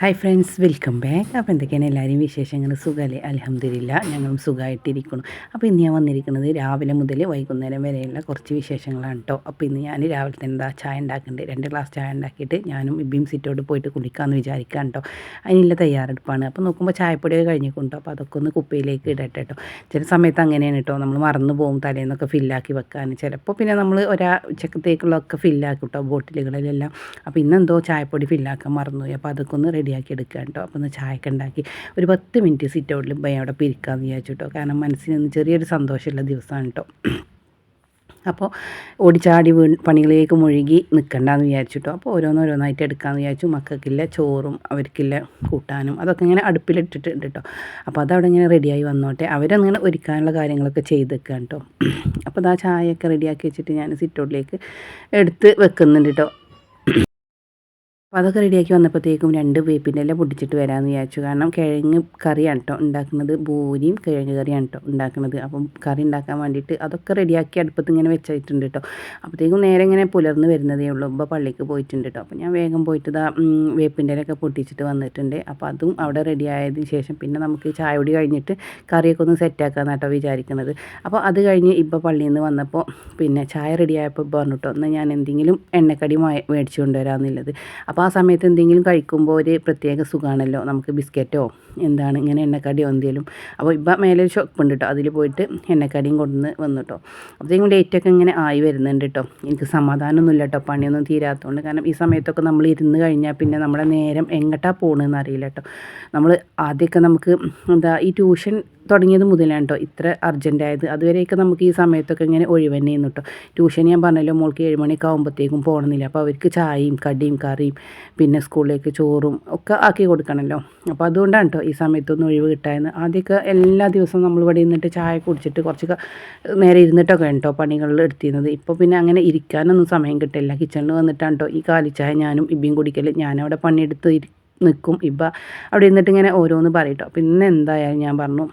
Hi friends welcome back അപ്പോൾ എന്തൊക്കെയാണ് എല്ലാവരും വിശേഷങ്ങൾ? സുഖമല്ലേ? അലഹമ്മദില്ല ഞങ്ങളും സുഖമായിട്ടിരിക്കുന്നു. അപ്പോൾ ഇന്ന് ഞാൻ വന്നിരിക്കുന്നത് രാവിലെ മുതൽ വൈകുന്നേരം വരെയുള്ള കുറച്ച് വിശേഷങ്ങളാണ് കേട്ടോ അപ്പോൾ ഇന്ന് ഞാൻ രാവിലെ തന്നെ എന്താ ചായ ഉണ്ടാക്കുന്നുണ്ട്. രണ്ട് ഗ്ലാസ് ചായ ഉണ്ടാക്കിയിട്ട് ഞാനും ഇബിയും സിറ്റോട് പോയിട്ട് കുളിക്കാമെന്ന് വിചാരിക്കാം കേട്ടോ അതിനുള്ള തയ്യാറെടുപ്പാണ്. അപ്പോൾ നോക്കുമ്പോൾ ചായപ്പൊടിയൊക്കെ കഴിഞ്ഞിട്ടുണ്ടോ അപ്പോൾ അതൊക്കെ ഒന്ന് കുപ്പയിലേക്ക് ഇടട്ടെ കേട്ടോ ചില സമയത്ത് അങ്ങനെയാണ് കേട്ടോ നമ്മൾ മറന്നു പോകും തലേന്നൊക്കെ ഫില്ലാക്കി വെക്കാൻ. ചിലപ്പോൾ പിന്നെ നമ്മൾ ഒരാ ഉച്ചക്കത്തേക്കുള്ളതൊക്കെ ഫില്ലാക്കും കേട്ടോ ബോട്ടിലുകളിലെല്ലാം. അപ്പോൾ ഇന്നെന്തോ ചായപ്പൊടി ഫില്ലാക്കാൻ മറന്നുപോയി. അപ്പോൾ അതൊക്കെ ഒന്ന് റെഡിയാക്കി എടുക്കുക കേട്ടോ. അപ്പോൾ ഒന്ന് ചായയൊക്കെ ഉണ്ടാക്കി ഒരു പത്ത് മിനിറ്റ് സിറ്റ് ഔട്ടിൽ പോയി അവിടെ പിരിക്കാമെന്ന് വിചാരിച്ചു കേട്ടോ. കാരണം മനസ്സിനൊന്ന് ചെറിയൊരു സന്തോഷമുള്ള ദിവസമാണ് കേട്ടോ. അപ്പോൾ ഓടിച്ചാടി വീ പണികളിലേക്ക് മുഴുകി നിൽക്കണ്ടെന്ന് വിചാരിച്ചിട്ടോ അപ്പോൾ ഓരോന്നോരോന്നായിട്ട് എടുക്കാമെന്ന് വിചാരിച്ചു. മക്കൾക്കില്ല ചോറും അവർക്കില്ല കൂട്ടാനും അതൊക്കെ ഇങ്ങനെ അടുപ്പിലിട്ടിട്ടുണ്ട് കേട്ടോ. അപ്പോൾ അതവിടെ ഇങ്ങനെ റെഡിയായി വന്നോട്ടെ. അവരങ്ങനെ ഒരുക്കാനുള്ള കാര്യങ്ങളൊക്കെ ചെയ്തേക്കാം കേട്ടോ. അപ്പോൾ ആ ചായയൊക്കെ റെഡിയാക്കി വെച്ചിട്ട് ഞാൻ സിറ്റൗട്ടിലേക്ക് എടുത്ത് വെക്കുന്നുണ്ട് കേട്ടോ. അപ്പോൾ അതൊക്കെ റെഡിയാക്കി വന്നപ്പോഴത്തേക്കും രണ്ട് വേപ്പിന്റെ പൊടിച്ചിട്ട് വരാമെന്ന് വിചാരിച്ചു. കാരണം കിഴങ്ങ് കറിയാണ് കേട്ടോ ഉണ്ടാക്കുന്നത്. ബോരിയും കിഴങ്ങ് കറിയാണ് കേട്ടോ ഉണ്ടാക്കുന്നത്. അപ്പം കറി ഉണ്ടാക്കാൻ വേണ്ടിയിട്ട് അതൊക്കെ റെഡിയാക്കി അടുപ്പത്ത് ഇങ്ങനെ വെച്ചിട്ടുണ്ട് കേട്ടോ അപ്പോഴത്തേക്കും നേരെ ഇങ്ങനെ പുലർന്ന് വരുന്നതേ ഉള്ളൂ. ഇപ്പോൾ പള്ളിക്ക് പോയിട്ടുണ്ട് കേട്ടോ അപ്പോൾ ഞാൻ വേഗം പോയിട്ട് ഇതാ വേപ്പിന്റെ ഒക്കെ പൊട്ടിച്ചിട്ട് വന്നിട്ടുണ്ട്. അപ്പോൾ അതും അവിടെ റെഡി ആയതിന് ശേഷം പിന്നെ നമുക്ക് ചായ കഴിഞ്ഞിട്ട് കറിയൊക്കെ ഒന്ന് സെറ്റാക്കാമെന്ന് കേട്ടോ വിചാരിക്കുന്നത് അപ്പോൾ അത് കഴിഞ്ഞ് ഇപ്പോൾ പള്ളിയിൽ നിന്ന് വന്നപ്പോൾ പിന്നെ ചായ റെഡിയായപ്പോൾ പറഞ്ഞു കേട്ടോ എന്നാൽ ഞാൻ എന്തെങ്കിലും എണ്ണക്കടി മേടിച്ചു കൊണ്ടുവരാമെന്നുള്ളത് അപ്പോൾ ആ സമയത്ത് എന്തെങ്കിലും കഴിക്കുമ്പോൾ ഒരു പ്രത്യേക സുഖമാണല്ലോ നമുക്ക് ബിസ്ക്കറ്റോ എന്താണ് ഇങ്ങനെ എണ്ണക്കടിയോ എന്തെങ്കിലും. അപ്പോൾ ഇപ്പം മേലെ ഒരു ഷോപ്പ് ഉണ്ട് കേട്ടോ അതിൽ പോയിട്ട് എണ്ണക്കടിയും കൊണ്ടുവന്ന് വന്നു കേട്ടോ അപ്പോഴത്തേക്കും ഡേറ്റൊക്കെ ഇങ്ങനെ ആയി വരുന്നുണ്ട് കേട്ടോ എനിക്ക് സമാധാനമൊന്നുമില്ല കേട്ടോ പണിയൊന്നും തീരാത്തതുകൊണ്ട് കാരണം ഈ സമയത്തൊക്കെ നമ്മൾ ഇരുന്ന് കഴിഞ്ഞാൽ പിന്നെ നമ്മുടെ നേരം എങ്ങോട്ടാണ് പോകണമെന്ന് അറിയില്ല കേട്ടോ നമ്മൾ ആദ്യമൊക്കെ നമുക്ക് എന്താ ഈ ട്യൂഷൻ തുടങ്ങിയത് മുതലാണ് കേട്ടോ ഇത്ര അർജന്റായത് അതുവരെയൊക്കെ നമുക്ക് ഈ സമയത്തൊക്കെ ഇങ്ങനെ ഒഴിവന്നെയായിരുന്നു കേട്ടോ ട്യൂഷൻ ഞാൻ പറഞ്ഞല്ലോ മോൾക്ക് ഏഴ് മണിയൊക്കെ ആകുമ്പോഴത്തേക്കും പോകണമെന്നില്ല. അപ്പോൾ അവർക്ക് ചായയും കടിയും കറിയും പിന്നെ സ്കൂളിലേക്ക് ചോറും ഒക്കെ ആക്കി കൊടുക്കണമല്ലോ അപ്പോൾ അതുകൊണ്ടാണ് കേട്ടോ ഈ സമയത്തൊന്നും ഒഴിവ് കിട്ടായെന്ന് ആദ്യമൊക്കെ എല്ലാ ദിവസവും നമ്മൾ ഇവിടെ ഇരുന്നിട്ട് ചായ കുടിച്ചിട്ട് കുറച്ച് നേരെ ഇരുന്നിട്ടൊക്കെ കേട്ടോ പണികളിൽ എടുത്തിരുന്നത്. ഇപ്പോൾ പിന്നെ അങ്ങനെ ഇരിക്കാനൊന്നും സമയം കിട്ടില്ല. കിച്ചണിൽ വന്നിട്ടാണ് കേട്ടോ ഈ കാലിച്ചായ ഞാനും ഇബിയും കുടിക്കൽ ഞാനവിടെ പണിയെടുത്ത് നിൽക്കും ഇപ്പം അവിടെ ഇരുന്നിട്ട് ഇങ്ങനെ ഓരോന്ന് പറയട്ടോ പിന്നെ എന്തായാലും ഞാൻ പറഞ്ഞു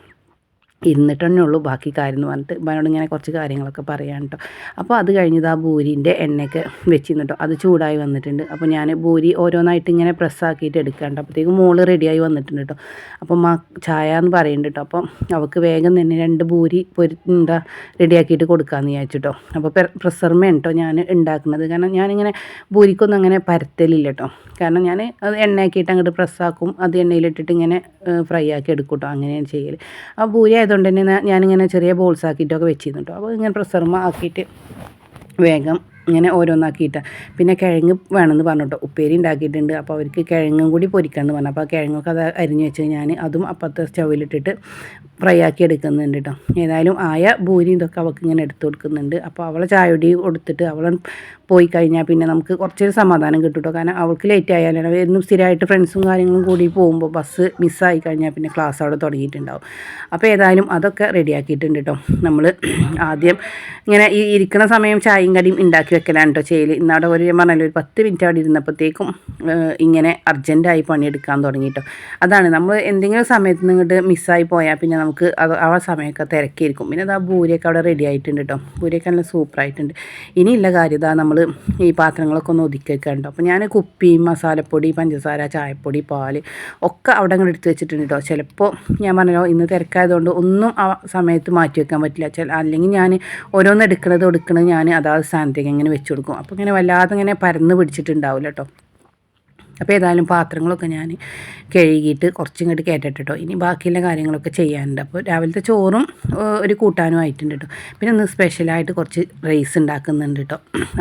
ഇരുന്നിട്ട് തന്നെ ഉള്ളൂ. ബാക്കി കാര്യം എന്ന് പറഞ്ഞിട്ട് ഇവനോട് ഇങ്ങനെ കുറച്ച് കാര്യങ്ങളൊക്കെ പറയാൻ കേട്ടോ അപ്പോൾ അത് കഴിഞ്ഞത് ആ ബൂരിന്റെ എണ്ണയൊക്കെ വെച്ചിരുന്നിട്ടോ. അത് ചൂടായി വന്നിട്ടുണ്ട്. അപ്പോൾ ഞാൻ ബൂരി ഓരോന്നായിട്ട് ഇങ്ങനെ പ്രസ്സാക്കിയിട്ട് എടുക്കാണ്ട് അപ്പോഴത്തേക്കും മോൾ റെഡിയായി വന്നിട്ടുണ്ട് കേട്ടോ. അപ്പോൾ മാ ചായ എന്ന് പറയുന്നുണ്ട് കേട്ടോ. അപ്പം അവൾക്ക് വേഗം തന്നെ രണ്ട് ബൂരി പൊരി എന്താ റെഡിയാക്കിയിട്ട് കൊടുക്കാമെന്ന് വിചാരിച്ചിട്ടോ അപ്പോൾ പ്രസർമയാണ് കേട്ടോ ഞാൻ ഉണ്ടാക്കുന്നത്. കാരണം ഞാനിങ്ങനെ ബൂരിക്കൊന്നും അങ്ങനെ പരത്തലില്ല കേട്ടോ. കാരണം ഞാൻ അത് എണ്ണയാക്കിയിട്ട് അങ്ങോട്ട് പ്രസ്സാക്കും അത് എണ്ണയിലിട്ടിട്ട് ഇങ്ങനെ ഫ്രൈ ആക്കി എടുക്കും കേട്ടോ. അങ്ങനെയാണ് ചെയ്യൽ ആ ബൂരി ആയതുകൊണ്ട് തന്നെ ഞാനിങ്ങനെ ചെറിയ ബോൾസ് ആക്കിയിട്ടൊക്കെ വെച്ചിരുന്നു കേട്ടോ അപ്പോൾ ഇങ്ങനെ പ്രസർമ ആക്കിയിട്ട് വേഗം ഇങ്ങനെ ഓരോന്നാക്കിയിട്ട്. പിന്നെ കിഴങ്ങ് വേണമെന്ന് പറഞ്ഞു കേട്ടോ ഉപ്പേരി ഉണ്ടാക്കിയിട്ടുണ്ട്. അപ്പോൾ അവർക്ക് കിഴങ്ങും കൂടി പൊരിക്കണമെന്ന് പറഞ്ഞു. അപ്പോൾ കിഴങ്ങൊക്കെ അത് അരിഞ്ഞ് വെച്ച് ഞാൻ അതും അപ്പുറത്തെ സ്റ്റൗവിലിട്ടിട്ട് ഫ്രൈ ആക്കി എടുക്കുന്നുണ്ട് കേട്ടോ ഏതായാലും ആയ ഭൂരി ഇതൊക്കെ അവൾക്ക് ഇങ്ങനെ എടുത്തു കൊടുക്കുന്നുണ്ട്. അപ്പോൾ അവളെ ചായയൊടി കൊടുത്തിട്ട് അവൾ പോയി കഴിഞ്ഞാൽ പിന്നെ നമുക്ക് കുറച്ചൊരു സമാധാനം കേട്ടോ കാരണം അവൾക്ക് ലേറ്റ് ആയാലാണ് എന്നും സ്ഥിരമായിട്ട് ഫ്രണ്ട്സും കാര്യങ്ങളും കൂടി പോകുമ്പോൾ ബസ് മിസ്സായി കഴിഞ്ഞാൽ പിന്നെ ക്ലാസ് അവിടെ തുടങ്ങിയിട്ടുണ്ടാവും. അപ്പോൾ ഏതായാലും അതൊക്കെ റെഡിയാക്കിയിട്ടുണ്ട് കേട്ടോ നമ്മൾ ആദ്യം ഇങ്ങനെ ഈ ഇരിക്കുന്ന സമയം ചായയും കടിയും ഉണ്ടാക്കി വെക്കലാണ് കേട്ടോ ചെയ്യൽ ഇന്നവിടെ ഒരു ഞാൻ ഒരു പത്ത് മിനിറ്റ് അവിടെ ഇരുന്നപ്പോഴത്തേക്കും ഇങ്ങനെ അർജന്റായി പണിയെടുക്കാൻ തുടങ്ങി കേട്ടോ അതാണ് നമ്മൾ എന്തെങ്കിലും സമയത്ത് നിന്നിട്ട് മിസ്സായി പോയാൽ പിന്നെ നമുക്ക് അത് ആ സമയമൊക്കെ തിരക്കിയിരിക്കും. പിന്നെ അത് ആ ഭൂരിയൊക്കെ അവിടെ റെഡി ആയിട്ടുണ്ട് കേട്ടോ ഭൂരിയൊക്കെ നല്ല സൂപ്പറായിട്ടുണ്ട് ഇനിയുള്ള കാര്യം ഇതാ നമ്മൾ ഈ പാത്രങ്ങളൊക്കെ ഒന്ന് ഒതുക്കി വെക്കാറുണ്ട് അപ്പോൾ ഞാൻ കുപ്പി മസാലപ്പൊടി പഞ്ചസാര ചായപ്പൊടി പാൽ ഒക്കെ അവിടെ അങ്ങോട്ട് എടുത്ത് വെച്ചിട്ടുണ്ട് കേട്ടോ ചിലപ്പോൾ ഞാൻ പറഞ്ഞല്ലോ ഇന്ന് തിരക്കായതുകൊണ്ട് ഒന്നും ആ സമയത്ത് മാറ്റി വെക്കാൻ പറ്റില്ല. ചില അല്ലെങ്കിൽ ഞാൻ ഓരോന്ന് എടുക്കണത് കൊടുക്കുന്നത് ഞാൻ അതാത് സ്ഥാനത്തേക്ക് ഇങ്ങനെ വെച്ച് കൊടുക്കും. അപ്പോൾ ഇങ്ങനെ വല്ലാതെ ഇങ്ങനെ പരന്ന് പിടിച്ചിട്ടുണ്ടാവില്ല കേട്ടോ അപ്പോൾ ഏതായാലും പാത്രങ്ങളൊക്കെ ഞാൻ കഴുകിയിട്ട് കുറച്ചും ഇങ്ങോട്ട് കേട്ടിട്ടോ ഇനി ബാക്കിയുള്ള കാര്യങ്ങളൊക്കെ ചെയ്യാനുണ്ട്. അപ്പോൾ രാവിലത്തെ ചോറും ഒരു കൂട്ടാനും ആയിട്ടുണ്ട് കേട്ടോ പിന്നെ ഒന്ന് സ്പെഷ്യലായിട്ട് കുറച്ച് റൈസ് ഉണ്ടാക്കുന്നുണ്ട് കേട്ടോ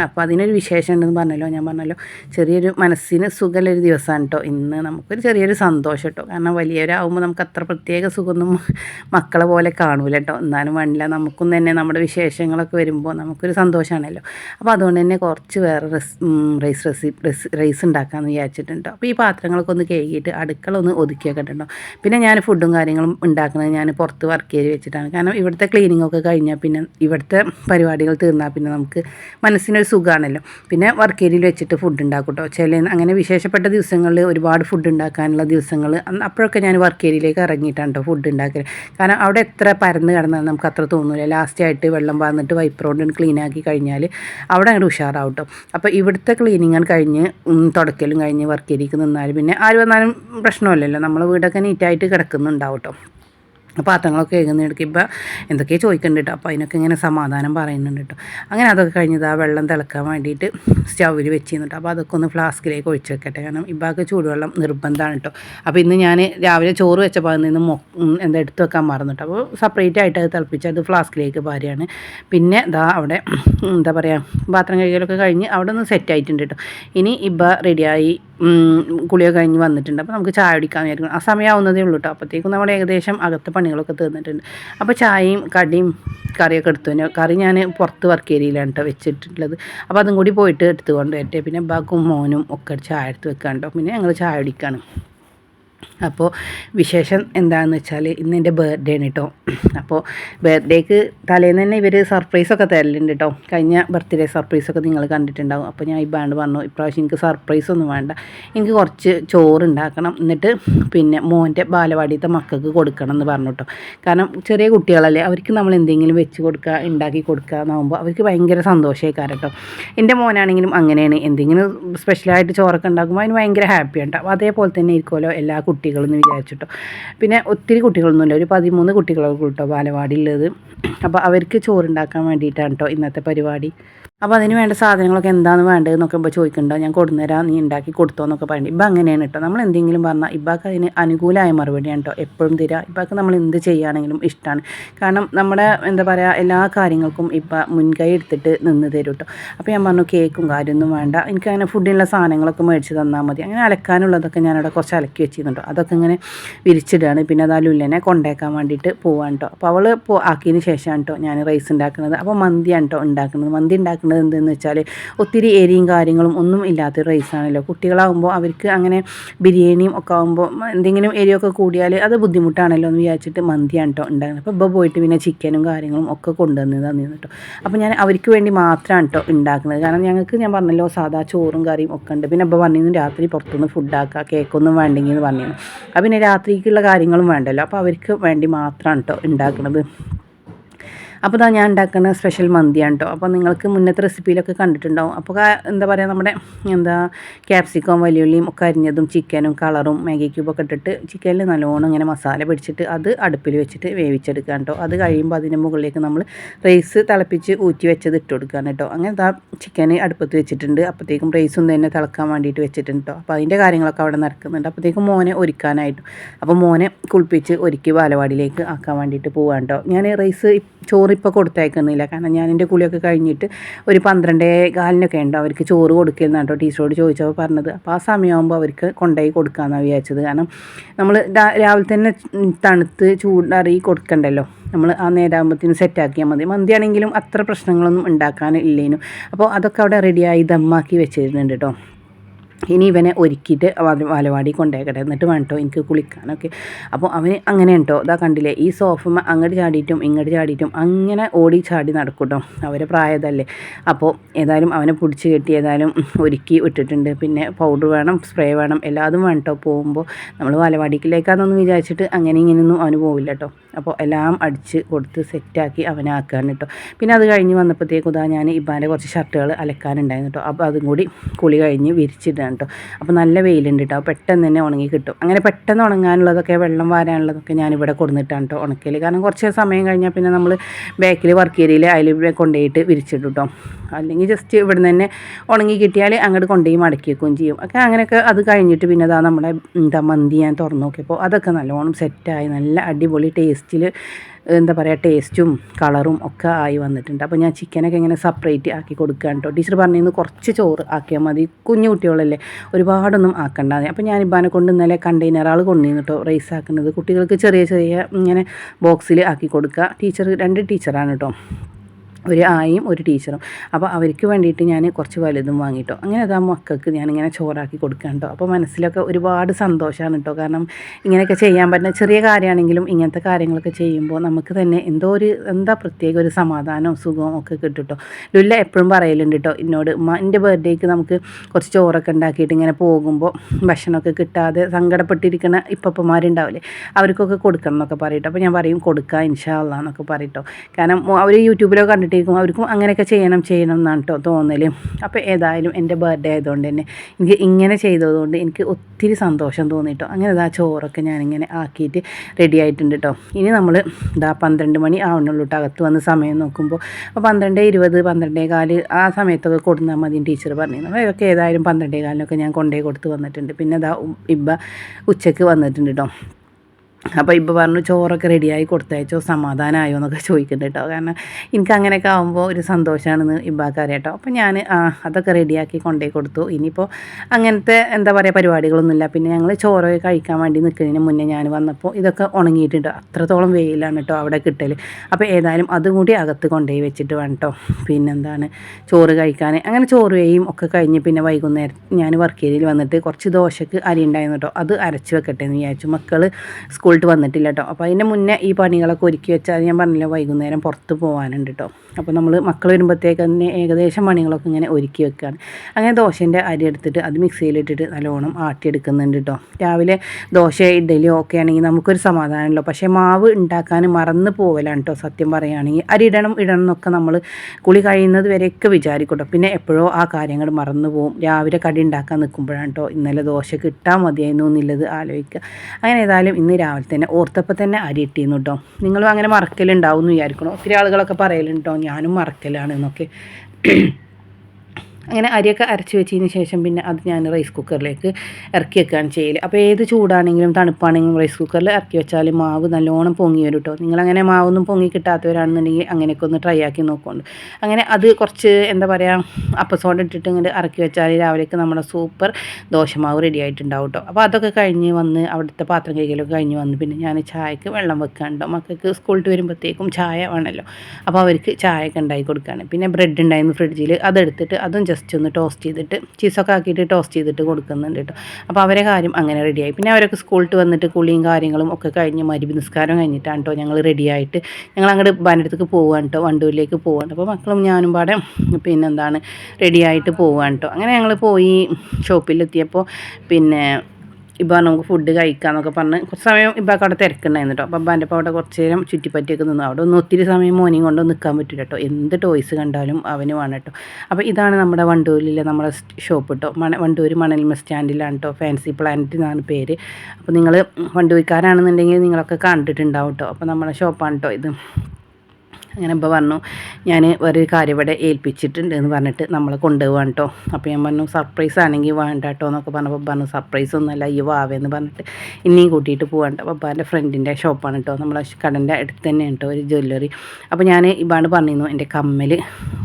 അപ്പോൾ അതിനൊരു വിശേഷം ഉണ്ടെന്ന് പറഞ്ഞല്ലോ. ഞാൻ പറഞ്ഞല്ലോ ചെറിയൊരു മനസ്സിന് സുഖമുള്ളൊരു ദിവസമാണ് കേട്ടോ ഇന്ന് നമുക്കൊരു ചെറിയൊരു സന്തോഷം കേട്ടോ കാരണം വലിയവരാകുമ്പോൾ നമുക്ക് അത്ര പ്രത്യേക സുഖമൊന്നും മക്കളെ പോലെ കാണൂല കേട്ടോ എന്നാലും വേണ്ടില്ല നമുക്കും തന്നെ നമ്മുടെ വിശേഷങ്ങളൊക്കെ വരുമ്പോൾ നമുക്കൊരു സന്തോഷമാണല്ലോ. അപ്പോൾ അതുകൊണ്ട് തന്നെ കുറച്ച് വേറെ റൈസ് റെസിപ്പി റൈസ് ഉണ്ടാക്കാമെന്ന് വിചാരിച്ചു വെച്ചിട്ടുണ്ട്. അപ്പോൾ ഈ പാത്രങ്ങളൊക്കെ ഒന്ന് കഴുകിയിട്ട് അടുക്കള ഒന്ന് ഒതുക്കി വെക്കട്ടോ പിന്നെ ഞാൻ ഫുഡും കാര്യങ്ങളും ഉണ്ടാക്കുന്നത് ഞാൻ പുറത്ത് വർക്ക് ചെയ്ത് വെച്ചിട്ടാണ്. കാരണം ഇവിടുത്തെ ക്ലീനിങ് ഒക്കെ കഴിഞ്ഞാൽ പിന്നെ ഇവിടുത്തെ പരിപാടികൾ തീർന്നാൽ പിന്നെ നമുക്ക് മനസ്സിനൊരു സുഖമാണല്ലോ പിന്നെ വർക്ക് ഏരിയയിൽ വെച്ചിട്ട് ഫുഡ് ഉണ്ടാക്കും കേട്ടോ ചില അങ്ങനെ വിശേഷപ്പെട്ട ദിവസങ്ങളിൽ ഒരുപാട് ഫുഡ് ഉണ്ടാക്കാനുള്ള ദിവസങ്ങൾ അപ്പോഴൊക്കെ ഞാൻ വർക്ക് ഏരിയയിലേക്ക് ഇറങ്ങിയിട്ടാണ് കേട്ടോ ഫുഡ് ഉണ്ടാക്കൽ കാരണം അവിടെ എത്ര പരന്ന് കിടന്നാൽ നമുക്ക് അത്ര തോന്നില്ല ലാസ്റ്റ് ആയിട്ട് വെള്ളം വന്നിട്ട് വൈപ്പ് റോഡ് ക്ലീൻ ആക്കി കഴിഞ്ഞാൽ അവിടെ അങ്ങോട്ട് ഉഷാറാവും കേട്ടോ അപ്പോൾ ഇവിടുത്തെ ക്ലീനിങ് കഴിഞ്ഞ് തുടക്കലും കഴിഞ്ഞ് വർക്കേരിക്ക് നിന്നാലും പിന്നെ ആര് വന്നാലും പ്രശ്നമില്ലല്ലോ. നമ്മൾ വീടൊക്കെ നീറ്റായിട്ട് കിടക്കുന്നുണ്ടാവും കേട്ടോ പാത്രങ്ങളൊക്കെ കഴുകുന്ന ഇപ്പം എന്തൊക്കെയോ ചോദിക്കുന്നുണ്ട് കേട്ടോ അപ്പോൾ അതിനൊക്കെ ഇങ്ങനെ സമാധാനം പറയുന്നുണ്ട് കേട്ടോ അങ്ങനെ അതൊക്കെ കഴിഞ്ഞത് ആ വെള്ളം തിളക്കാൻ വേണ്ടിയിട്ട് സ്റ്റൗവിൽ വെച്ചിരുന്നു അപ്പോൾ അതൊക്കെ ഒന്ന് ഫ്ലാസ്കിലേക്ക് ഒഴിച്ച് വെക്കട്ടെ. കാരണം ഇപ്പോൾ ചൂടുവെള്ളം നിർബന്ധമാണ് കേട്ടോ അപ്പോൾ ഇന്ന് ഞാൻ രാവിലെ ചോറ് വെച്ചപ്പോൾ അതിൽ നിന്ന് മൊ എന്താ എടുത്ത് വെക്കാൻ മറന്നിട്ട് അപ്പോൾ സെപ്പറേറ്റ് ആയിട്ട് അത് തിളപ്പിച്ച് അത് ഫ്ലാസ്കിലേക്ക് പാരുകയാണ് പിന്നെ ഇതാ അവിടെ എന്താ പറയുക പാത്രം കഴുകലൊക്കെ കഴിഞ്ഞ് അവിടെ ഒന്ന് സെറ്റ് ആയിട്ടുണ്ട് കേട്ടോ ഇനി ഇബ റെഡിയായി കുളിയൊക്കെ കഴിഞ്ഞ് വന്നിട്ടുണ്ട്. അപ്പോൾ നമുക്ക് ചായ അടിക്കാൻ വിചാരിക്കും ആ സമയമാവുന്നതേ ഉള്ളൂ കേട്ടോ അപ്പോഴത്തേക്കും നമ്മൾ ഏകദേശം അകത്ത് പണികളൊക്കെ തീർന്നിട്ടുണ്ട്. അപ്പോൾ ചായയും കടിയും കറിയൊക്കെ എടുത്തു തന്നെ. കറി ഞാൻ പുറത്ത് വർക്ക് ഏരിയയിലാണ് കേട്ടോ വെച്ചിട്ടുള്ളത്. അപ്പോൾ അതും കൂടി പോയിട്ട് എടുത്തുകൊണ്ട് വരട്ടെ. പിന്നെ ബാക്കും മോനും ഒക്കെ ചായ എടുത്ത് വെക്കാൻ കേട്ടോ പിന്നെ ഞങ്ങൾ ചായ കുടിക്കാണ്. അപ്പോൾ വിശേഷം എന്താണെന്ന് വെച്ചാൽ ഇന്ന് എന്റെ ബർത്ത്ഡേ ആണ് കേട്ടോ അപ്പോൾ ബർത്ത്ഡേക്ക് തലേന്ന് തന്നെ ഇവർ സർപ്രൈസൊക്കെ തരലുണ്ട് കേട്ടോ കഴിഞ്ഞ ബർത്ത്ഡേ സർപ്രൈസൊക്കെ നിങ്ങൾ കണ്ടിട്ടുണ്ടാവും. അപ്പോൾ ഞാൻ ഈ ബാണ്ട് പറഞ്ഞു ഇപ്രാവശ്യം എനിക്ക് സർപ്രൈസൊന്നും വേണ്ട. എനിക്ക് കുറച്ച് ചോറ് ഉണ്ടാക്കണം. എന്നിട്ട് പിന്നെ മോന്റെ ബാലവാടിയത്തെ മക്കൾക്ക് കൊടുക്കണം എന്ന് പറഞ്ഞു കേട്ടോ കാരണം ചെറിയ കുട്ടികളല്ലേ അവർക്ക് നമ്മൾ എന്തെങ്കിലും വെച്ച് കൊടുക്കുക ഉണ്ടാക്കി കൊടുക്കുക എന്നാകുമ്പോൾ അവർക്ക് ഭയങ്കര സന്തോഷമായി കേട്ടോ എന്റെ മോനാണെങ്കിലും അങ്ങനെയാണ്. എന്തെങ്കിലും സ്പെഷ്യലായിട്ട് ചോറൊക്കെ ഉണ്ടാക്കുമ്പോൾ അതിന് ഭയങ്കര ഹാപ്പിയാണ് കേട്ടോ അതേപോലെ തന്നെ ഇരിക്കുമല്ലോ എല്ലാ കുട്ടികളെന്ന് വിചാരിച്ചിട്ടോ. പിന്നെ ഒത്തിരി കുട്ടികളൊന്നുമില്ല. ഒരു പതിമൂന്ന് കുട്ടികളൊക്കെ കേട്ടോ ബാലവാടിയുള്ളത് അപ്പോൾ അവർക്ക് ചോറുണ്ടാക്കാൻ വേണ്ടിയിട്ടാണ് കേട്ടോ ഇന്നത്തെ പരിപാടി. അപ്പോൾ അതിന് വേണ്ട സാധനങ്ങളൊക്കെ എന്താണ് വേണ്ടതെന്നൊക്കെ ഇപ്പോൾ ചോദിക്കണ്ടോ ഞാൻ കൊടുന്നേരാം നീ ഉണ്ടാക്കി കൊടുത്തോ എന്നൊക്കെ പറയണ്ട. ഇപ്പം അങ്ങനെയാണ് കേട്ടോ നമ്മൾ എന്തെങ്കിലും പറഞ്ഞാൽ ഇബ്ബാക്ക് അതിന് അനുകൂലമായ മറുപടിയാണ് കേട്ടോ എപ്പോഴും തരിക ഇബ്ബാക്ക് നമ്മൾ എന്ത് ചെയ്യുകയാണെങ്കിലും ഇഷ്ടമാണ് കാരണം നമ്മുടെ എന്താ പറയുക എല്ലാ കാര്യങ്ങൾക്കും ഇപ്പം മുൻകൈ എടുത്തിട്ട് നിന്ന് തരും കേട്ടോ അപ്പോൾ ഞാൻ പറഞ്ഞു കേക്കും കാര്യമൊന്നും വേണ്ട. എനിക്ക് അങ്ങനെ ഫുഡിനുള്ള സാധനങ്ങളൊക്കെ മേടിച്ച് തന്നാൽ മതി. അങ്ങനെ അലക്കാനുള്ളതൊക്കെ ഞാനവിടെ കുറച്ച് അലക്കി വെച്ചിരുന്നുണ്ടോ അതൊക്കെ ഇങ്ങനെ വിരിച്ചിടുകയാണ് പിന്നെ അത് ലുല്ലനെ കൊണ്ടേക്കാൻ വേണ്ടിയിട്ട് പോവാൻ കേട്ടോ അപ്പോൾ അവൾ ആക്കിയതിന് ശേഷമാണ് കേട്ടോ ഞാൻ റൈസ് ഉണ്ടാക്കുന്നത് അപ്പോൾ മന്തിയാണ് കേട്ടോ ഉണ്ടാക്കുന്നത്. മന്തി ഉണ്ടാക്കുന്നത് ഉണ്ടാക്കുന്നത് എന്തെന്ന് വെച്ചാൽ ഒത്തിരി എരിയും കാര്യങ്ങളും ഒന്നും ഇല്ലാത്ത റൈസാണല്ലോ കുട്ടികളാകുമ്പോൾ അവർക്ക് അങ്ങനെ ബിരിയാണിയും ഒക്കെ ആകുമ്പോൾ എന്തെങ്കിലും എരിയൊക്കെ കൂടിയാൽ അത് ബുദ്ധിമുട്ടാണല്ലോ എന്ന് വിചാരിച്ചിട്ട് മന്തിയാണ് കേട്ടോ ഉണ്ടാകുന്നത് അപ്പോൾ ഇപ്പോൾ പോയിട്ട് പിന്നെ ചിക്കനും കാര്യങ്ങളും ഒക്കെ കൊണ്ടുവന്ന് തന്നിരുന്നു കേട്ടോ അപ്പോൾ ഞാൻ അവർക്ക് വേണ്ടി മാത്രമാണ് കേട്ടോ ഉണ്ടാക്കുന്നത് കാരണം ഞങ്ങൾക്ക് ഞാൻ പറഞ്ഞല്ലോ സാധാ ചോറും കറിയും ഒക്കെ ഉണ്ട് പിന്നെ ഇപ്പോൾ പറഞ്ഞിരുന്നു രാത്രി പുറത്തുനിന്ന് ഫുഡാക്കുക കേക്കൊന്നും വേണ്ടെങ്കിൽ എന്ന് പറഞ്ഞിരുന്നു അപ്പോൾ പിന്നെ രാത്രിക്കുള്ള കാര്യങ്ങളും വേണ്ടല്ലോ. അപ്പോൾ അവർക്ക് വേണ്ടി മാത്രമാണ് കേട്ടോ ഉണ്ടാക്കുന്നത് അപ്പോൾ ഇതാ ഞാൻ ഉണ്ടാക്കുന്ന സ്പെഷ്യൽ മന്തിയാണ് കേട്ടോ അപ്പോൾ നിങ്ങൾക്ക് മുന്നത്തെ റെസിപ്പിയിലൊക്കെ കണ്ടിട്ടുണ്ടാവും. അപ്പോൾ എന്താ പറയുക നമ്മുടെ എന്താ ക്യാപ്സിക്കം വലിയുള്ളിയും ഒക്കെ അരിഞ്ഞതും ചിക്കനും കളറും മാഗി ക്യൂബൊക്കെ ഇട്ടിട്ട് ചിക്കനിൽ നല്ലോണം ഇങ്ങനെ മസാല പിടിച്ചിട്ട് അത് അടുപ്പിൽ വെച്ചിട്ട് വേവിച്ചെടുക്കുക കേട്ടോ അത് കഴിയുമ്പോൾ അതിന്റെ മുകളിലേക്ക് നമ്മൾ റൈസ് തിളപ്പിച്ച് ഊറ്റി വെച്ചത് ഇട്ട് കൊടുക്കാൻ കേട്ടോ അങ്ങനെ ആ ചിക്കൻ അടുപ്പത്ത് വെച്ചിട്ടുണ്ട്. അപ്പോഴത്തേക്കും റൈസും തന്നെ തിളക്കാൻ വേണ്ടിയിട്ട് വെച്ചിട്ടുണ്ട് കേട്ടോ അപ്പോൾ അതിന്റെ കാര്യങ്ങളൊക്കെ അവിടെ നടക്കുന്നുണ്ട്. അപ്പോഴത്തേക്കും മോനെ ഒരുക്കാനായിട്ടു. അപ്പോൾ മോനെ കുളിപ്പിച്ച് ഒരുക്കി ബാലവാടിയിലേക്ക് ആക്കാൻ വേണ്ടിയിട്ട് പോകാൻ കേട്ടോ ഞാൻ റൈസ് ചോറിപ്പോൾ കൊടുത്തയക്കുന്നില്ല. കാരണം ഞാൻ എന്റെ കുളിയൊക്കെ കഴിഞ്ഞിട്ട് ഒരു പന്ത്രണ്ടേ കാലിനൊക്കെ ഉണ്ട് അവർക്ക് ചോറ് കൊടുക്കലെന്നാണ് കേട്ടോ ടീച്ചറോട് ചോദിച്ചപ്പോൾ പറഞ്ഞത്. അപ്പോൾ ആ സമയമാകുമ്പോൾ അവർക്ക് കൊണ്ടുപോയി കൊടുക്കാമെന്നാണ് വിചാരിച്ചത്. കാരണം നമ്മൾ രാവിലെ തന്നെ തണുത്ത് ചൂടറി കൊടുക്കണ്ടല്ലോ. നമ്മൾ ആ നേരാകുമ്പോഴത്തേനും സെറ്റാക്കിയാൽ മതി. മന്തിയാണെങ്കിലും അത്ര പ്രശ്നങ്ങളൊന്നും ഉണ്ടാക്കാനില്ലേനും. അപ്പോൾ അതൊക്കെ അവിടെ റെഡിയായി ദമ്മാക്കി വെച്ചിരുന്നുണ്ട് കേട്ടോ ഇനി ഇവനെ ഒരുക്കിയിട്ട് വാലവാടി കൊണ്ടേക്കട്ടെ എന്നിട്ട് വേണ്ടോ എനിക്ക് കുളിക്കാനൊക്കെ. അപ്പോൾ അവന് അങ്ങനെ ഉണ്ടോ ഇതാ കണ്ടില്ലേ ഈ സോഫ അങ്ങോട്ട് ചാടിയിട്ടും ഇങ്ങോട്ട് ചാടിയിട്ടും അങ്ങനെ ഓടി ചാടി നടക്കൂട്ടോ കേട്ടോ അവരെ പ്രായതല്ലേ. അപ്പോൾ ഏതായാലും അവനെ പിടിച്ച് കെട്ടി ഏതായാലും ഒരുക്കി വിട്ടിട്ടുണ്ട്. പിന്നെ പൗഡർ വേണം സ്പ്രേ വേണം എല്ലാതും വേണ്ടോ പോകുമ്പോൾ. നമ്മൾ വാലവാടിക്കിലേക്കാണെന്നൊന്നും വിചാരിച്ചിട്ട് അങ്ങനെ ഇങ്ങനെയൊന്നും അവന് പോവില്ല കേട്ടോ അപ്പോൾ എല്ലാം അടിച്ച് കൊടുത്ത് സെറ്റാക്കി അവനാക്കാണ് കേട്ടോ പിന്നെ അത് കഴിഞ്ഞ് വന്നപ്പോഴത്തേക്കും ഇതാ ഞാൻ ഇബാന്റെ കുറച്ച് ഷർട്ടുകൾ അലക്കാനുണ്ടായിരുന്നു കേട്ടോ അപ്പോൾ അതും കൂടി കുളി കഴിഞ്ഞ് വിരിച്ചിട്ടാണ് കേട്ടോ അപ്പോൾ നല്ല വെയിലുണ്ട് കേട്ടോ പെട്ടെന്ന് തന്നെ ഉണങ്ങി കിട്ടും. അങ്ങനെ പെട്ടെന്ന് ഉണങ്ങാനുള്ളതൊക്കെ വെള്ളം വാരാനുള്ളതൊക്കെ ഞാനിവിടെ കൊടുത്തിട്ടാണ് കേട്ടോ ഉണക്കൽ കാരണം കുറച്ച് സമയം കഴിഞ്ഞാൽ പിന്നെ നമ്മൾ ബാക്കിൽ വർക്ക് ഏരിയയിൽ അതിൽ കൊണ്ടുപോയിട്ട് വിരിച്ചിട്ടു കേട്ടോ അല്ലെങ്കിൽ ജസ്റ്റ് ഇവിടെ നിന്ന് തന്നെ ഉണങ്ങി കിട്ടിയാൽ അങ്ങോട്ട് കൊണ്ടുപോയി മടക്കി വെക്കുകയും ചെയ്യും. ഒക്കെ അങ്ങനെയൊക്കെ അത് കഴിഞ്ഞിട്ട് പിന്നെ അതാ നമ്മുടെ എന്താ മന്തി ഞാൻ തുറന്നു നോക്കിയപ്പോൾ അതൊക്കെ നല്ലോണം സെറ്റായി നല്ല അടിപൊളി ടേസ്റ്റിൽ എന്താ പറയുക ടേസ്റ്റും കളറും ഒക്കെ ആയി വന്നിട്ടുണ്ട്. അപ്പോൾ ഞാൻ ചിക്കനൊക്കെ ഇങ്ങനെ സെപ്പറേറ്റ് ആക്കി കൊടുക്കുകയാണ് കേട്ടോ ടീച്ചർ പറഞ്ഞിരുന്നു കുറച്ച് ചോറ് ആക്കിയാൽ മതി. കുഞ്ഞു കുട്ടികളല്ലേ ഒരുപാടൊന്നും ആക്കണ്ട. അപ്പോൾ ഞാൻ ഇബാനെ കൊണ്ട് ഇന്നലെ കണ്ടെയ്നറുകൾ കൊണ്ടുവന്നു കേട്ടോ റൈസ് ആക്കുന്നത്. കുട്ടികൾക്ക് ചെറിയ ചെറിയ ഇങ്ങനെ ബോക്സിൽ ആക്കി കൊടുക്കുക ടീച്ചർ രണ്ട് ടീച്ചറാണ് കേട്ടോ ഒരു ആയും ഒരു ടീച്ചറും. അപ്പോൾ അവർക്ക് വേണ്ടിയിട്ട് ഞാൻ കുറച്ച് വലുതും വാങ്ങിയിട്ടോ അങ്ങനെ അത് ആ മക്കൾക്ക് ഞാനിങ്ങനെ ചോറാക്കി കൊടുക്കാൻ കേട്ടോ അപ്പോൾ മനസ്സിലൊക്കെ ഒരുപാട് സന്തോഷമാണ് കേട്ടോ കാരണം ഇങ്ങനെയൊക്കെ ചെയ്യാൻ പറ്റുന്ന ചെറിയ കാര്യമാണെങ്കിലും ഇങ്ങനത്തെ കാര്യങ്ങളൊക്കെ ചെയ്യുമ്പോൾ നമുക്ക് തന്നെ എന്തോ ഒരു എന്താ പ്രത്യേക ഒരു സമാധാനവും സുഖവും ഒക്കെ കിട്ടും കേട്ടോ ലുല്ല എപ്പോഴും പറയലുണ്ട് കേട്ടോ എന്നോട് എന്റെ ബർത്ത്ഡേക്ക് നമുക്ക് കുറച്ച് ചോറൊക്കെ ഉണ്ടാക്കിയിട്ട് ഇങ്ങനെ പോകുമ്പോൾ ഭക്ഷണമൊക്കെ കിട്ടാതെ സങ്കടപ്പെട്ടിരിക്കുന്ന ഇപ്പപ്പന്മാരുണ്ടാവില്ലേ അവർക്കൊക്കെ കൊടുക്കണം എന്നൊക്കെ പറയട്ടോ അപ്പോൾ ഞാൻ പറയും കൊടുക്കുക ഇൻഷാ അള്ളാന്നൊക്കെ പറയട്ടോ കാരണം അവർ യൂട്യൂബിലൊക്കെ കണ്ടിട്ട് ആയിട്ടേക്കും അവർക്കും അങ്ങനെയൊക്കെ ചെയ്യണം ചെയ്യണം എന്നാണ് കേട്ടോ തോന്നൽ അപ്പോൾ ഏതായാലും എന്റെ ബർത്ത്ഡേ ആയതുകൊണ്ട് തന്നെ എനിക്ക് ഇങ്ങനെ ചെയ്തതുകൊണ്ട് എനിക്ക് ഒത്തിരി സന്തോഷം തോന്നി കേട്ടോ അങ്ങനെ ഇതാ ചോറൊക്കെ ഞാനിങ്ങനെ ആക്കിയിട്ട് റെഡി ആയിട്ടുണ്ട് കേട്ടോ ഇനി നമ്മൾ ഇതാ പന്ത്രണ്ട് മണി ആവണുള്ളൂ കേട്ടോ അകത്ത് വന്ന് സമയം നോക്കുമ്പോൾ അപ്പോൾ പന്ത്രണ്ട് ഇരുപത് പന്ത്രണ്ടേ കാൽ ആ സമയത്തൊക്കെ കൊടുത്താൽ മതി ടീച്ചർ പറഞ്ഞിരുന്നു. ഇതൊക്കെ ഏതായാലും പന്ത്രണ്ടേ കാലിനൊക്കെ ഞാൻ കൊണ്ടേ കൊടുത്ത് വന്നിട്ടുണ്ട്. പിന്നെ ഇതാ ഇബ്ബ ഉച്ചയ്ക്ക് വന്നിട്ടുണ്ട് കേട്ടോ അപ്പോൾ ഇപ്പോൾ പറഞ്ഞു ചോറൊക്കെ റെഡിയായി കൊടുത്തയച്ചോ സമാധാനമായോ എന്നൊക്കെ ചോദിക്കുന്നുണ്ട് കേട്ടോ. കാരണം എനിക്ക് അങ്ങനെയൊക്കെ ആകുമ്പോൾ ഒരു സന്തോഷമാണെന്ന് ഇബ്ബാക്ക് കേട്ടോ. അപ്പോൾ ഞാൻ അതൊക്കെ റെഡിയാക്കി കൊണ്ടേ കൊടുത്തു. ഇനിയിപ്പോൾ അങ്ങനത്തെ എന്താ പറയുക പരിപാടികളൊന്നുമില്ല. പിന്നെ ഞങ്ങൾ ചോറൊക്കെ കഴിക്കാൻ വേണ്ടി നിൽക്കുന്നതിന് മുന്നേ ഞാൻ വന്നപ്പോൾ ഇതൊക്കെ ഉണങ്ങിയിട്ടുണ്ട്. അത്രത്തോളം വെയിലാണ് കേട്ടോ അവിടെ കിട്ടൽ അപ്പോൾ ഏതായാലും അതും കൂടി അകത്ത് കൊണ്ടുപോയി വെച്ചിട്ട് വേണം കേട്ടോ. പിന്നെന്താണ് ചോറ് കഴിക്കാൻ. അങ്ങനെ ചോറ് വേയും ഒക്കെ കഴിഞ്ഞ് പിന്നെ വൈകുന്നേരം ഞാൻ വർക്ക് ഏരിയയിൽ വന്നിട്ട് കുറച്ച് ദോശക്ക് അരി ഉണ്ടായിരുന്നു കേട്ടോ. അത് അരച്ച് വെക്കട്ടെ എന്ന് വിചാരിച്ചു. മക്കൾ സ്കൂൾ സ്കൂളിട്ട് വന്നിട്ടില്ല കേട്ടോ അപ്പോൾ അതിന്റെ മുന്നേ ഈ പണികളൊക്കെ ഒരുക്കി വെച്ചാൽ ഞാൻ പറഞ്ഞില്ല വൈകുന്നേരം പുറത്ത് പോകാനുണ്ട് കേട്ടോ അപ്പോൾ നമ്മൾ മക്കൾ വരുമ്പോഴത്തേക്ക് തന്നെ ഏകദേശം പണികളൊക്കെ ഇങ്ങനെ ഒരുക്കി വെക്കുകയാണ് അങ്ങനെ ദോശേന്റെ അരി എടുത്തിട്ട് അത് മിക്സിയിലിട്ടിട്ട് നല്ലോണം ആട്ടിയെടുക്കുന്നുണ്ട് കേട്ടോ രാവിലെ ദോശ ഇഡലിയോ ഒക്കെ ആണെങ്കിൽ നമുക്കൊരു സമാധാനമല്ലോ പക്ഷേ മാവ് ഉണ്ടാക്കാൻ മറന്ന് പോവലാണ് കേട്ടോ സത്യം പറയുകയാണെങ്കിൽ അരി ഇടണം ഇടണം എന്നൊക്കെ നമ്മൾ കുളി കഴിയുന്നത് വരെയൊക്കെ വിചാരിക്കട്ടോ പിന്നെ എപ്പോഴോ ആ കാര്യങ്ങൾ മറന്നു പോകും രാവിലെ കടി ഉണ്ടാക്കാൻ നിൽക്കുമ്പോഴാണ് കേട്ടോ ഇന്നലെ ദോശ കിട്ടാൻ മതിയായിരുന്നു എന്നുള്ളത് ആലോചിക്കുക. അങ്ങനെ ഏതായാലും ഇന്ന് രാവിലെ തന്നെ ഓർത്തപ്പോൾ തന്നെ അരി ഇട്ടിരുന്നു കേട്ടോ നിങ്ങളും അങ്ങനെ മറക്കലുണ്ടാവും എന്ന് വിചാരിക്കണം. ഒത്തിരി ആളുകളൊക്കെ പറയലുണ്ടോ ഞാനും മറക്കലാണ് എന്നൊക്കെ. അങ്ങനെ അരിയൊക്കെ അരച്ച് വെച്ചതിന് ശേഷം പിന്നെ അത് ഞാൻ റൈസ് കുക്കറിലേക്ക് ഇറക്കി വെക്കുകയാണ് ചെയ്യൽ അപ്പോൾ ഏത് ചൂടാണെങ്കിലും തണുപ്പാണെങ്കിലും റൈസ് കുക്കറിൽ ഇറക്കി വെച്ചാൽ മാവ് നല്ലോണം പൊങ്ങി വരും കേട്ടോ നിങ്ങളങ്ങനെ മാവൊന്നും പൊങ്ങി കിട്ടാത്തവരാണെന്നുണ്ടെങ്കിൽ അങ്ങനെയൊക്കെ ഒന്ന് ട്രൈ ആക്കി നോക്കുന്നുണ്ട് അങ്ങനെ അത് കുറച്ച് എന്താ പറയുക അപ്പസോഡ് ഇട്ടിട്ട് ഇങ്ങനെ ഇറക്കി വെച്ചാൽ രാവിലേക്ക് നമ്മുടെ സൂപ്പർ ദോശമാവ് റെഡി ആയിട്ടുണ്ടാവും കേട്ടോ അപ്പോൾ അതൊക്കെ കഴിഞ്ഞ് വന്ന് അവിടുത്തെ പാത്രം കഴിക്കലൊക്കെ കഴിഞ്ഞ് വന്ന് പിന്നെ ഞാൻ ചായക്ക് വെള്ളം വെക്കാനുണ്ടോ മക്കൾക്ക് സ്കൂളിൽ വരുമ്പോഴത്തേക്കും ചായ വേണമല്ലോ അപ്പോൾ അവർക്ക് ചായയൊക്കെ ഉണ്ടാക്കി കൊടുക്കുകയാണ് പിന്നെ ബ്രെഡ് ഉണ്ടായിരുന്നു ഫ്രിഡ്ജിൽ അതെടുത്തിട്ട് അതും ജസ്റ്റ് ഒന്ന് ടോസ്റ്റ് ചെയ്തിട്ട് ചീസൊക്കെ ആക്കിയിട്ട് ടോസ്റ്റ് ചെയ്തിട്ട് കൊടുക്കുന്നുണ്ട് കേട്ടോ. അപ്പോൾ അവരെ കാര്യം അങ്ങനെ റെഡിയായി പിന്നെ അവരൊക്കെ സ്കൂളിൽ വന്നിട്ട് കുളിയും കാര്യങ്ങളും ഒക്കെ കഴിഞ്ഞ് മരുഭി നിസ്കാരം കഴിഞ്ഞിട്ടാണ് കേട്ടോ ഞങ്ങൾ റെഡിയായിട്ട് ഞങ്ങൾ അങ്ങോട്ട് ബാനടുത്തേക്ക് പോവാണ് കേട്ടോ വണ്ടൂരിലേക്ക് പോവാണ് അപ്പോൾ മക്കളും ഞാനും പാടെ പിന്നെന്താണ് റെഡിയായിട്ട് പോവാണ് കേട്ടോ അങ്ങനെ ഞങ്ങൾ പോയി ഷോപ്പിലെത്തിയപ്പോൾ പിന്നെ ഇപ്പം നമുക്ക് ഫുഡ് കഴിക്കാമെന്നൊക്കെ പറഞ്ഞ് കുറച്ച് സമയം ഇപ്പം അവിടെ തിരക്കുണ്ടായിരുന്നു കേട്ടോ അപ്പം അബ്ബാന്റെ അപ്പോൾ അവിടെ കുറച്ച് നേരം ചുറ്റിപ്പറ്റിയൊക്കെ നിന്നു. അവിടെ ഒന്ന് ഒത്തിരി സമയം മോനെയും കൊണ്ട് നിൽക്കാൻ പറ്റില്ല കേട്ടോ എന്ത് ടോയ്സ് കണ്ടാലും അവന് വേണം കേട്ടോ അപ്പോൾ ഇതാണ് നമ്മുടെ വണ്ടൂരിലെ നമ്മുടെ ഷോപ്പ് കേട്ടോ മണ വണ്ടൂർ മണൽമ സ്റ്റാൻഡിലാണ് കേട്ടോ ഫാൻസി പ്ലാനറ്റ് എന്നാണ് പേര്. അപ്പോൾ നിങ്ങൾ വണ്ടൂരിക്കാരാണെന്നുണ്ടെങ്കിൽ നിങ്ങളൊക്കെ കണ്ടിട്ടുണ്ടാവും കേട്ടോ അപ്പോൾ നമ്മുടെ ഷോപ്പാണ് കേട്ടോ ഇത്. അങ്ങനെ ഇപ്പോൾ പറഞ്ഞു ഞാൻ ഒരു കാര്യം ഇവിടെ ഏൽപ്പിച്ചിട്ടുണ്ട് എന്ന് പറഞ്ഞിട്ട് നമ്മളെ കൊണ്ടുപോകാൻ കേട്ടോ അപ്പോൾ ഞാൻ പറഞ്ഞു സർപ്രൈസ് ആണെങ്കിൽ വേണ്ട കേട്ടോ എന്നൊക്കെ പറഞ്ഞപ്പോൾ പറഞ്ഞു സർപ്രൈസ് ഒന്നുമല്ല ഈ വാവെന്ന് പറഞ്ഞിട്ട് ഇനിയും കൂട്ടിയിട്ട് പോകാൻ കേട്ടോ അപ്പോൾ എന്റെ ഫ്രണ്ടിന്റെ ഷോപ്പാണ് കേട്ടോ നമ്മളെ കടന്റെ അടുത്ത് തന്നെ കേട്ടോ ഒരു ജ്വല്ലറി അപ്പോൾ ഞാൻ ഇവാണ് പറഞ്ഞിരുന്നു എന്റെ കമ്മൽ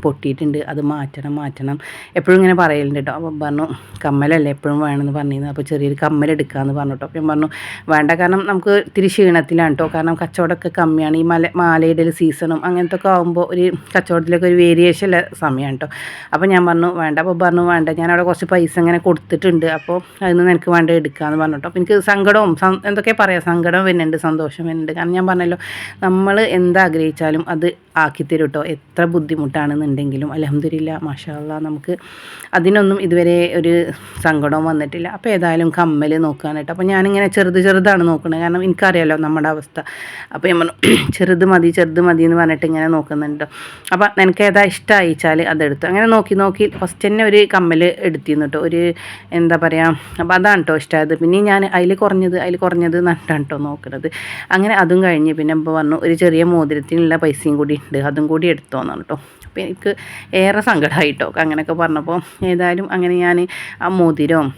പൊട്ടിയിട്ടുണ്ട് അത് മാറ്റണം മാറ്റണം. എപ്പോഴും ഇങ്ങനെ പറയലുണ്ട് കേട്ടോ അപ്പോൾ പറഞ്ഞു കമ്മലല്ലേ എപ്പോഴും വേണമെന്ന് പറഞ്ഞിരുന്നു അപ്പോൾ ചെറിയൊരു കമ്മൽ എടുക്കാമെന്ന് പറഞ്ഞു കേട്ടോ അപ്പോൾ ഞാൻ പറഞ്ഞു വേണ്ട കാരണം നമുക്ക് ഇത്തിരി ക്ഷീണത്തിലാണ് കേട്ടോ കാരണം കച്ചവടമൊക്കെ കമ്മിയാണ്. ഈ മല മാലയിടൽ സീസണും അങ്ങനത്തെ ഒക്കെ ആകുമ്പോൾ ഒരു കച്ചവടത്തിലൊക്കെ ഒരു വേരിയേഷൻ ഉള്ള സമയമാണ് കേട്ടോ അപ്പോൾ ഞാൻ പറഞ്ഞു വേണ്ട അപ്പോൾ പറഞ്ഞു വേണ്ട. ഞാൻ അവിടെ കുറച്ച് പൈസ ഇങ്ങനെ കൊടുത്തിട്ടുണ്ട്. അപ്പോൾ അതിന് നിനക്ക് വേണ്ട എടുക്കാമെന്ന് പറഞ്ഞു കേട്ടോ അപ്പോൾ എനിക്ക് സങ്കടവും എന്തൊക്കെ പറയാം സങ്കടം വരുന്നുണ്ട് സന്തോഷം വരുന്നുണ്ട്. കാരണം ഞാൻ പറഞ്ഞല്ലോ നമ്മൾ എന്താഗ്രഹിച്ചാലും അത് ആക്കിത്തരും കേട്ടോ എത്ര ബുദ്ധിമുട്ടാണെന്നുണ്ടെങ്കിലും അലഹമില്ല മാഷാല്ല നമുക്ക് അതിനൊന്നും ഇതുവരെ ഒരു സങ്കടവും വന്നിട്ടില്ല. അപ്പോൾ ഏതായാലും കമ്മൽ നോക്കാൻ കേട്ടോ അപ്പോൾ ഞാനിങ്ങനെ ചെറുത് ചെറുതാണ് നോക്കുന്നത് കാരണം എനിക്കറിയാലോ നമ്മുടെ അവസ്ഥ. അപ്പോൾ ഞാൻ ചെറുത് മതി ചെറുത് മതി എന്ന് പറഞ്ഞിട്ട് ഇങ്ങനെ നോക്കുന്നുണ്ട്. അപ്പോൾ നിനക്ക് ഏതാ ഇഷ്ടമായിച്ചാൽ അതെടുത്തു. അങ്ങനെ നോക്കി നോക്കി ഫസ്റ്റ് തന്നെ ഒരു കമ്മൽ എടുത്തിരുന്നു കേട്ടോ. ഒരു എന്താ പറയുക അപ്പോൾ അതാണ് കേട്ടോ ഇഷ്ടമായത് പിന്നെ ഞാൻ അതിൽ കുറഞ്ഞത് അതിൽ കുറഞ്ഞത് നട്ടാണ് കേട്ടോ നോക്കുന്നത് അങ്ങനെ അതും കഴിഞ്ഞ് പിന്നെ ഇപ്പോൾ പറഞ്ഞു ഒരു ചെറിയ മോതിരത്തിനുള്ള പൈസയും കൂടി ഉണ്ട് അതും കൂടി എടുത്തോന്നാണ് കേട്ടോ. അപ്പോൾ എനിക്ക് ഏറെ സങ്കടമായിട്ടോ അങ്ങനെയൊക്കെ പറഞ്ഞപ്പോൾ ഏതായാലും അങ്ങനെ ഞാൻ ആ മോതിരവും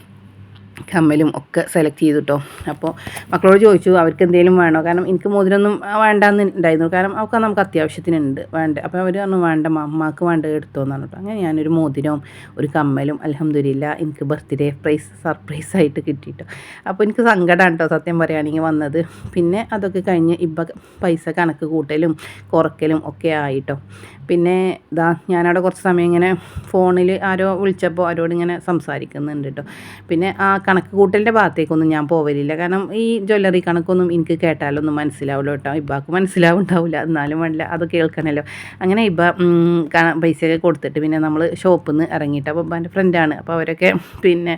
കമ്മലും ഒക്കെ സെലക്ട് ചെയ്തു കേട്ടോ അപ്പോൾ മക്കളോട് ചോദിച്ചു അവർക്ക് എന്തെങ്കിലും വേണോ? കാരണം എനിക്ക് മോതിരൊന്നും വേണ്ടാന്ന് ഉണ്ടായിരുന്നു. കാരണം അവർക്ക് നമുക്ക് അത്യാവശ്യത്തിനുണ്ട്. വേണ്ട. അപ്പോൾ അവർ പറഞ്ഞു വേണ്ട അമ്മയ്ക്ക് വേണ്ട എടുത്തോന്നാണ് കേട്ടോ അങ്ങനെ ഞാനൊരു മോതിരവും ഒരു കമ്മലും അലഹമ്മദില്ല എനിക്ക് ബർത്ത്ഡേ പ്രൈസ് സർപ്രൈസ് ആയിട്ട് കിട്ടിയിട്ടോ അപ്പോൾ എനിക്ക് സങ്കടമാണ് കേട്ടോ സത്യം പറയുകയാണെങ്കിൽ വന്നത്. പിന്നെ അതൊക്കെ കഴിഞ്ഞ് ഇപ്പം പൈസ കണക്ക് കൂട്ടലും കുറക്കലും ഒക്കെ ആയിട്ടോ. പിന്നെ ഇതാ ഞാനവിടെ കുറച്ച് സമയം ഇങ്ങനെ ഫോണിൽ ആരോ വിളിച്ചപ്പോൾ അവരോട് ഇങ്ങനെ സംസാരിക്കുന്നുണ്ട് കേട്ടോ പിന്നെ ആ കണക്ക് കൂട്ടലിന്റെ ഭാഗത്തേക്കൊന്നും ഞാൻ പോവലില്ല. കാരണം ഈ ജ്വല്ലറി കണക്കൊന്നും എനിക്ക് കേട്ടാലൊന്നും മനസ്സിലാവില്ല കേട്ടോ ഇബ്ബാക്ക് മനസ്സിലാവുണ്ടാവില്ല എന്നാലും വേണ്ടില്ല. അത് കേൾക്കണമല്ലോ അങ്ങനെ ഇബ്ബ പൈസയൊക്കെ കൊടുത്തിട്ട് പിന്നെ നമ്മൾ ഷോപ്പിൽ നിന്ന് ഇറങ്ങിയിട്ട് അപ്പോൾ എന്റെ ഫ്രണ്ടാണ് അപ്പോൾ അവരൊക്കെ പിന്നെ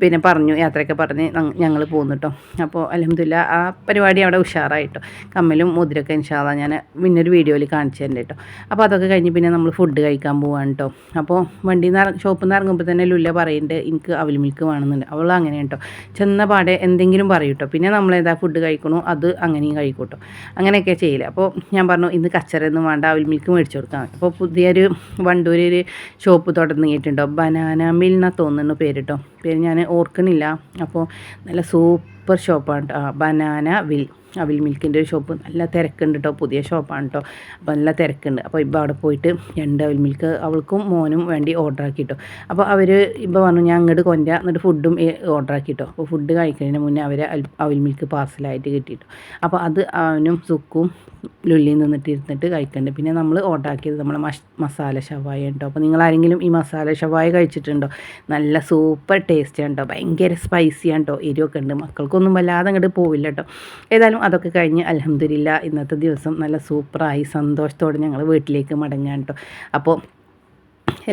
പിന്നെ പറഞ്ഞു യാത്രയൊക്കെ പറഞ്ഞ് ഞങ്ങൾ പോകുന്നു കേട്ടോ അപ്പോൾ അലഹമില്ല ആ പരിപാടി അവിടെ ഉഷാറായിട്ടോ കമ്മലും മുതിരൊക്കെ ഇൻഷാല്ല ഞാൻ പിന്നൊരു വീഡിയോയിൽ കാണിച്ചു തരണ്ട കേട്ടോ അപ്പോൾ അതൊക്കെ കഴിഞ്ഞ് പിന്നെ നമ്മൾ ഫുഡ് കഴിക്കാൻ പോവാണ് കേട്ടോ അപ്പോൾ വണ്ടിയിൽ നിന്ന് ഷോപ്പിൽ നിന്ന് ഇറങ്ങുമ്പോൾ തന്നെ ലുല്ല പറയുന്നുണ്ട് എനിക്ക് അവൽ മിൽക്ക് വേണമെന്നുണ്ട് അവൾ അങ്ങനെ കേട്ടോ ചെന്ന പാടെ എന്തെങ്കിലും പറയും കേട്ടോ പിന്നെ നമ്മൾ ഏതാ ഫുഡ് കഴിക്കണോ അത് അങ്ങനെയും കഴിക്കൂട്ടോ കേട്ടോ അങ്ങനെയൊക്കെ ചെയ്യില്ല അപ്പോൾ ഞാൻ പറഞ്ഞു ഇന്ന് കച്ചറയൊന്നും വേണ്ട അവൽ മിൽക്ക് മേടിച്ചു കൊടുക്കാൻ അപ്പോൾ പുതിയൊരു വണ്ടൂരൊരു ഷോപ്പ് തുടങ്ങിയിട്ടുണ്ടോ ബനാന മിൽ എന്നാണ് തോന്നുന്നു പേരിട്ടോ പേര് ഞാൻ ഓർക്കണില്ല. അപ്പോൾ നല്ല സൂപ്പർ ഷോപ്പാണ് കേട്ടോ ബനാന വിൽ അവിൽ മിൽക്കിന്റെ ഒരു ഷോപ്പ്. നല്ല തിരക്കുണ്ട് കേട്ടോ പുതിയ ഷോപ്പാണ് കേട്ടോ അപ്പോൾ നല്ല തിരക്കുണ്ട്. അപ്പോൾ ഇപ്പോൾ അവിടെ പോയിട്ട് രണ്ട് അവിൽ മിൽക്ക് അവൾക്കും മോനും വേണ്ടി ഓർഡർ ആക്കി കേട്ടോ അപ്പോൾ അവർ ഇപ്പോൾ പറഞ്ഞു ഞാൻ അങ്ങോട്ട് കൊണ്ട എന്നിട്ട് ഫുഡും ഓർഡർ ആക്കി കേട്ടോ അപ്പോൾ ഫുഡ് കഴിക്കുന്നതിന് മുന്നേ അവർ അവിൽ മിൽക്ക് പാർസലായിട്ട് കിട്ടിയിട്ടു അപ്പോൾ അത് അവനും സുക്കും ലുല്ലിയും നിന്നിട്ട് ഇരുന്നിട്ട് കഴിക്കുന്നുണ്ട് പിന്നെ നമ്മൾ ഓർഡർ ആക്കിയത് നമ്മളെ മഷ് മസാല ഷവായ ഉണ്ടോ അപ്പോൾ നിങ്ങൾ ആരെങ്കിലും ഈ മസാല ഷവായ കഴിച്ചിട്ടുണ്ടോ? നല്ല സൂപ്പർ ടേസ്റ്റ് ഉണ്ടോ ഭയങ്കര സ്പൈസി ആണ്ടോ എരിവൊക്കെ ഉണ്ട്. മക്കൾക്കൊന്നും വല്ലാതെ അങ്ങോട്ട് പോവില്ല കേട്ടോ ഏതായാലും അതൊക്കെ കഴിഞ്ഞ് അലഹമ്മദില്ല ഇന്നത്തെ ദിവസം നല്ല സൂപ്പറായി സന്തോഷത്തോടെ ഞങ്ങൾ വീട്ടിലേക്ക് മടങ്ങാൻ കേട്ടോ അപ്പോൾ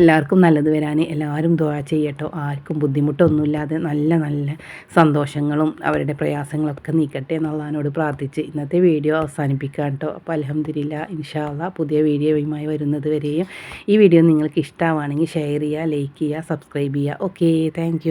എല്ലാവർക്കും നല്ലത് വരാൻ എല്ലാവരും ദുആ ചെയ്യട്ടോ. ആർക്കും ബുദ്ധിമുട്ടൊന്നുമില്ലാതെ നല്ല നല്ല സന്തോഷങ്ങളും അവരുടെ പ്രയാസങ്ങളൊക്കെ നീക്കട്ടെ എന്നുള്ളതിനോട് പ്രാർത്ഥിച്ച് ഇന്നത്തെ വീഡിയോ അവസാനിപ്പിക്കാം കേട്ടോ അപ്പോൾ അലഹമ്മദില്ല ഇൻഷാല്ല പുതിയ വീഡിയോയുമായി വരുന്നത് വരെയും ഈ വീഡിയോ നിങ്ങൾക്ക് ഇഷ്ടമാണെങ്കിൽ ഷെയർ ചെയ്യുക ലൈക്ക് ചെയ്യുക സബ്സ്ക്രൈബ് ചെയ്യുക. Okay thank